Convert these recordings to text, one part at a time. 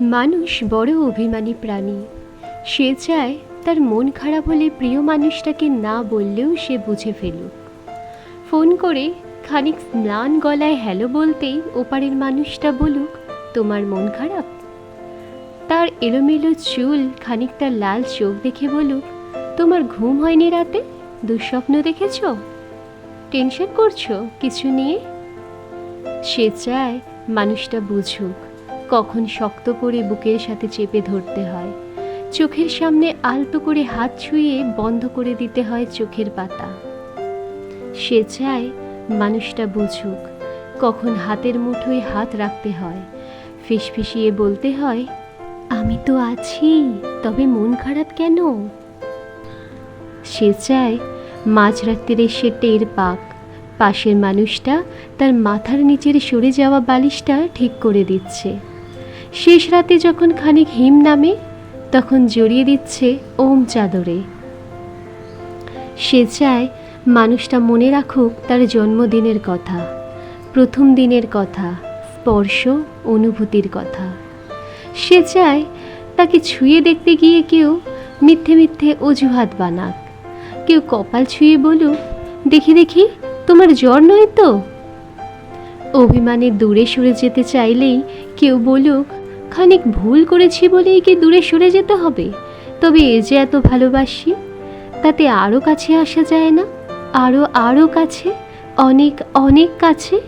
মানুষ বড় অভিমানী প্রাণী। সে চায় তার মন খারাপ হলে প্রিয় মানুষটাকে না বললেও সে বুঝে ফেলুক। ফোন করে খানিক স্নান গলায় হ্যালো বলতেই ওপারের মানুষটা বলুক, তোমার মন খারাপ? তার এলোমেলো চুল খানিকটা লাল চোখ দেখে বলুক, তোমার ঘুম হয়নি রাতে? দুঃস্বপ্ন দেখেছ? টেনশন করছ? কিছু নিয়ে? সে চায় মানুষটা বুঝুক। কখন শক্ত করে বুকের সাথে চেপে ধরতে হয়। চোখের সামনে আলতো করে হাত ছুঁয়ে বন্ধ করে দিতে হয় চোখের পাতা। সে চায় মানুষটা বুঝুক, কখন হাতের মুঠোয় হাত রাখতে হয়। ফিসফিসিয়ে বলতে হয়, আমি তো আছি, তবে মন খারাপ কেন? সে চায় মাঝরাত্রিরে সে টের পাক, পাশের মানুষটা তার মাথার নিচের সরে যাওয়া বালিশটা ঠিক করে দিচ্ছে। শেষ রাতে যখন খানিক হিম নামে, তখন জড়িয়ে দিচ্ছে ওম চাদরে। সে চায় মানুষটা মনে রাখুক তার জন্মদিনের কথা, প্রথম দিনের কথা, স্পর্শ, অনুভূতির কথা। সে চায় তাকে ছুঁয়ে দেখতে গিয়ে কেউ মিথ্যে মিথ্যে অজুহাত বানাক। কেউ কপাল ছুঁয়ে বলুক, দেখি দেখি, তোমার জ্বর নয় তো? অভিমানে দূরে সরে যেতে চাইলেই কেউ বলুক খানিক ভুল করেছি বলেই কি দূরে সরে যেতে হবে? তবে এ যে এত ভালোবাসি, তাতে আরও কাছে আসা যায় না? আরও আরও কাছে, অনেক অনেক কাছে?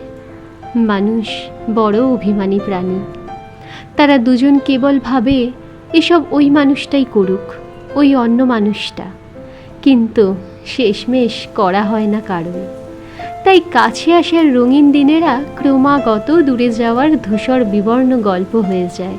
মানুষ বড় অভিমানী প্রাণী। তারা দুজন কেবল ভাবে, এসব ওই মানুষটাই করুক, ওই অন্য মানুষটা। কিন্তু শেষমেশ করা হয় না কারণ তাই কাছে আসার রঙিন দিনেরা ক্রমাগত দূরে যাওয়ার ধূসর বিবর্ণ গল্প হয়ে যায়।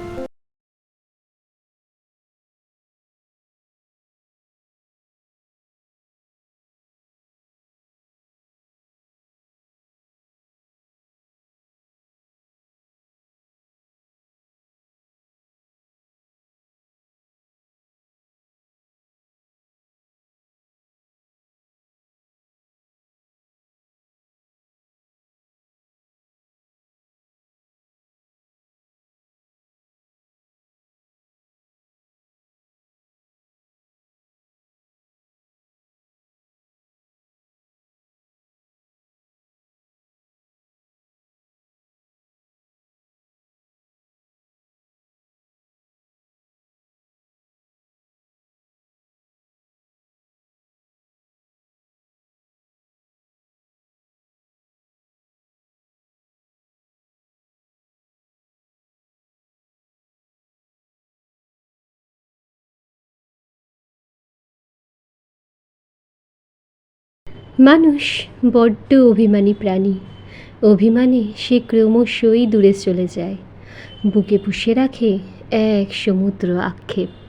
মানুষ বড্ড অভিমানী প্রাণী। অভিমানে সে ক্রমশই দূরে চলে যায়। বুকে পুষে রাখে এক সমুদ্র আক্ষেপ।